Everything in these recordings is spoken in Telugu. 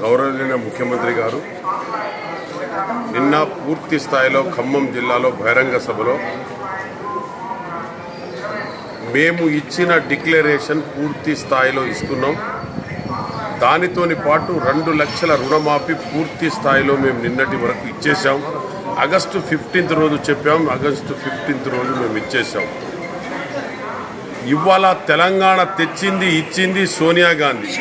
గౌరవనీయ ముఖ్యమంత్రి గారు నిన్న పూర్తి స్థాయిలో ఖమ్మం జిల్లాలో బహిరంగ సభలో మేము ఇచ్చిన డిక్లరేషన్ పూర్తి స్థాయిలో ఇస్తున్నాం. దానితోని పాటు రెండు లక్షల రుణమాఫీ పూర్తి స్థాయిలో మేము నిన్నటి వరకు ఇచ్చేసాం ఆగస్టు ఫిఫ్టీన్త్ రోజు చెప్పాం ఆగస్టు ఫిఫ్టీన్త్ రోజు మేము ఇచ్చేసాం ఇవాళ తెలంగాణ తెచ్చింది ఇచ్చింది సోనియా గాంధీ.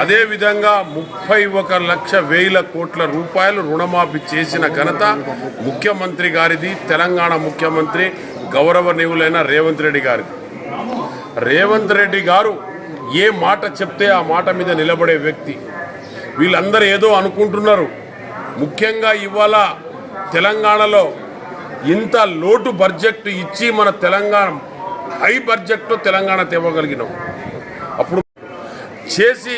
అదేవిధంగా ముప్పై ఒక లక్ష వేల కోట్ల రూపాయలు రుణమాఫీ చేసిన ఘనత ముఖ్యమంత్రి గారిది తెలంగాణ ముఖ్యమంత్రి గౌరవనీయులైన రేవంత్ రెడ్డి గారిది. రేవంత్ రెడ్డి గారు ఏ మాట చెప్తే ఆ మాట మీద నిలబడే వ్యక్తి. వీళ్ళందరూ ఏదో అనుకుంటున్నారు. ముఖ్యంగా ఇవాళ తెలంగాణలో ఇంత లోటు బడ్జెట్ ఇచ్చి మన తెలంగాణ హై బడ్జెట్తో తెలంగాణ తేవగలిగినాం అప్పుడు చేసి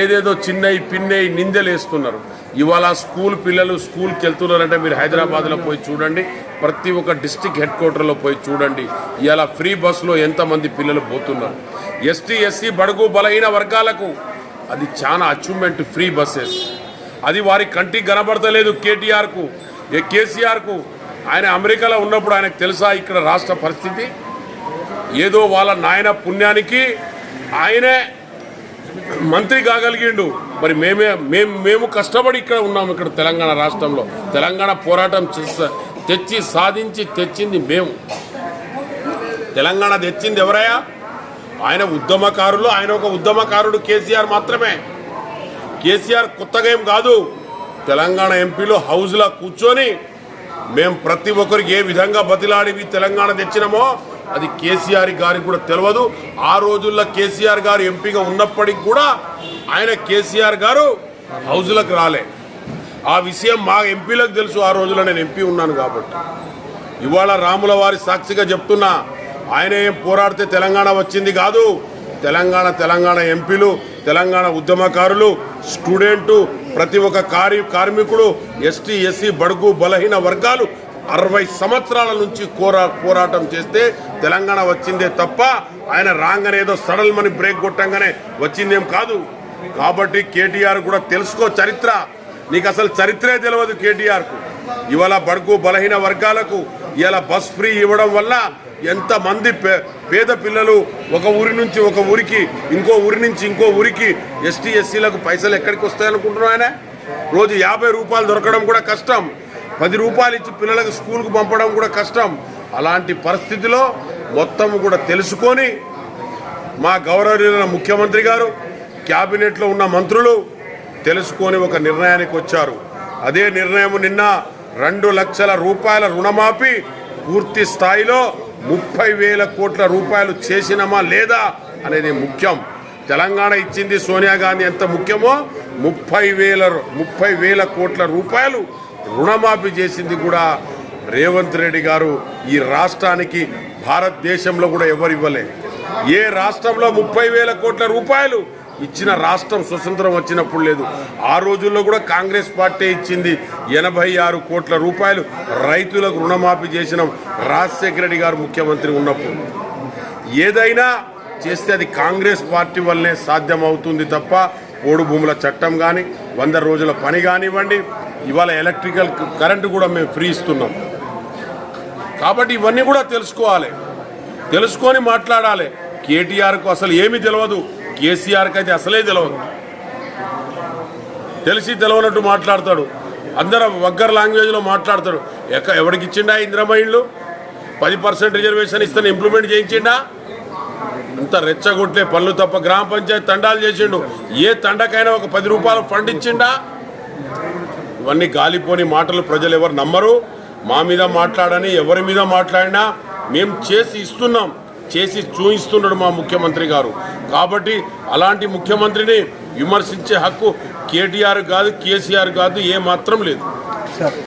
ఏదేదో చిన్నవి పిన్నయి నిందలేస్తున్నారు ఇవాళ స్కూల్ పిల్లలు స్కూల్కి వెళ్తున్నారంటే మీరు హైదరాబాద్లో పోయి చూడండి ప్రతి ఒక్క డిస్టిక్ హెడ్ క్వార్టర్లో పోయి చూడండి ఇవాళ ఫ్రీ బస్సులో ఎంతమంది పిల్లలు పోతున్నారు. ఎస్టీ ఎస్సీ బడుగు బలహీన వర్గాలకు అది చాలా అచీవ్మెంట్ ఫ్రీ బస్సెస్. అది వారి కంటికి కనబడతలేదు కేటీఆర్కు ఏ కేసీఆర్కు. ఆయన అమెరికాలో ఉన్నప్పుడు ఆయనకు తెలుసా ఇక్కడ రాష్ట్ర పరిస్థితి? ఏదో వాళ్ళ నాయన పుణ్యానికి ఆయనే మంత్రి కాగలిగిండు. మరి మేమే మేము మేము కష్టపడి ఇక్కడ ఉన్నాము ఇక్కడ తెలంగాణ రాష్ట్రంలో. తెలంగాణ పోరాటం తెచ్చి సాధించి తెచ్చింది మేము. తెలంగాణ తెచ్చింది ఎవరయ్యా? ఆయన ఉద్యమకారులు ఆయన ఒక ఉద్యమకారుడు కేసీఆర్ మాత్రమే. కేసీఆర్ కొత్తగా ఏం కాదు తెలంగాణ ఎంపీలు హౌస్లో కూర్చొని మేము ప్రతి ఒక్కరికి ఏ విధంగా బతిలాడి తెలంగాణ తెచ్చినామో అది కేసీఆర్ గారికి కూడా తెలియదు ఆ రోజుల్లో కేసీఆర్ గారు ఎంపీగా ఉన్నప్పటికి కూడా ఆయన కేసీఆర్ గారు హౌస్లకు రాలే. ఆ విషయం మా ఎంపీలకు తెలుసు. ఆ రోజుల్లో నేను ఎంపీ ఉన్నాను కాబట్టి. ఇవాళ రాముల వారి సాక్షిగా చెప్తున్నా ఆయన ఏం పోరాడితే తెలంగాణ వచ్చింది కాదు. తెలంగాణ తెలంగాణ ఎంపీలు తెలంగాణ ఉద్యమకారులు స్టూడెంటు ప్రతి ఒక్క కార్మికుడు ఎస్టీ ఎస్సీ బడుగు బలహీన వర్గాలు అరవై సంవత్సరాల నుంచి కోరా పోరాటం చేస్తే తెలంగాణ వచ్చిందే తప్ప ఆయన రాంగనేదో సడల్ మని బ్రేక్ కొట్టంగానే వచ్చిందేం కాదు. కాబట్టి కేటీఆర్ కూడా తెలుసుకో చరిత్ర. నీకు అసలు చరిత్రే తెలియదు కేటీఆర్కు. ఇవాళ బడుగు బలహీన వర్గాలకు ఇవాళ బస్ ఫ్రీ ఇవ్వడం వల్ల ఎంతమంది పే పేద పిల్లలు ఒక ఊరి నుంచి ఒక ఊరికి ఇంకో ఊరి నుంచి ఇంకో ఊరికి ఎస్టీ ఎస్సీలకు పైసలు ఎక్కడికి వస్తాయనుకుంటున్నావు ఆయన రోజు యాభై రూపాయలు దొరకడం కూడా కష్టం. పది రూపాయలు ఇచ్చి పిల్లలకు స్కూల్కి పంపడం కూడా కష్టం. అలాంటి పరిస్థితిలో మొత్తం కూడా తెలుసుకొని మా గౌరవనీయులైన ముఖ్యమంత్రి గారు క్యాబినెట్లో ఉన్న మంత్రులు తెలుసుకొని ఒక నిర్ణయానికి వచ్చారు. అదే నిర్ణయం నిన్న రెండు లక్షల రూపాయల రుణమాఫీ పూర్తి స్థాయిలో ముప్పై వేల కోట్ల రూపాయలు చేసినమా లేదా అనేది ముఖ్యం. తెలంగాణ ఇచ్చింది సోనియా గాంధీ ఎంత ముఖ్యమో ముప్పై వేల ముప్పై వేల కోట్ల రూపాయలు రుణమాఫీ చేసింది కూడా రేవంత్ రెడ్డి గారు. ఈ రాష్ట్రానికి భారతదేశంలో కూడా ఎవరు ఇవ్వలే. ఏ రాష్ట్రంలో ముప్పై వేల కోట్ల రూపాయలు ఇచ్చిన రాష్ట్రం స్వతంత్రం వచ్చినప్పుడు లేదు. ఆ రోజుల్లో కూడా కాంగ్రెస్ పార్టీ ఇచ్చింది ఎనభై ఆరు కోట్ల రూపాయలు. రైతులకు రుణమాఫీ చేసిన రాజశేఖర రెడ్డి గారు ముఖ్యమంత్రి ఉన్నప్పుడు. ఏదైనా చేస్తే అది కాంగ్రెస్ పార్టీ వల్లనే సాధ్యమవుతుంది తప్ప ఓడు భూముల చట్టం కానీ వంద రోజుల పని కానివ్వండి ఇవాళ ఎలక్ట్రికల్ కరెంటు కూడా మేము ఫ్రీ ఇస్తున్నాం. కాబట్టి ఇవన్నీ కూడా తెలుసుకోవాలి. తెలుసుకొని మాట్లాడాలి. కేటీఆర్కు అసలు ఏమీ తెలియదు కేసీఆర్కి అయితే అసలే తెలియదు తెలిసి తెలవనట్టు మాట్లాడతాడు. అందరూ వగ్గర్ లాంగ్వేజ్లో మాట్లాడతాడు. ఎక్క ఎవరికి ఇచ్చిండా ఇందిరమ్మ పది పర్సెంట్ రిజర్వేషన్ ఇస్తాను ఇంప్లిమెంట్ చేయించిండా? అంత రెచ్చగొట్లే పనులు తప్ప గ్రామ పంచాయతీ తండాలు చేసిండు. ఏ తండకైనా ఒక పది రూపాయలు ఫండ్ ఇచ్చిండా? ఇవన్నీ గాలిపోని మాటలు ప్రజలు ఎవరు నమ్మరు. మా మీద మాట్లాడని ఎవరి మీద మాట్లాడినా మేము చేసి ఇస్తున్నాం. చేసి చూయిస్తున్నాడు మా ముఖ్యమంత్రి గారు. కాబట్టి అలాంటి ముఖ్యమంత్రిని విమర్శించే హక్కు కేటీఆర్ కాదు కేసీఆర్ కాదు ఏ మాత్రం లేదు.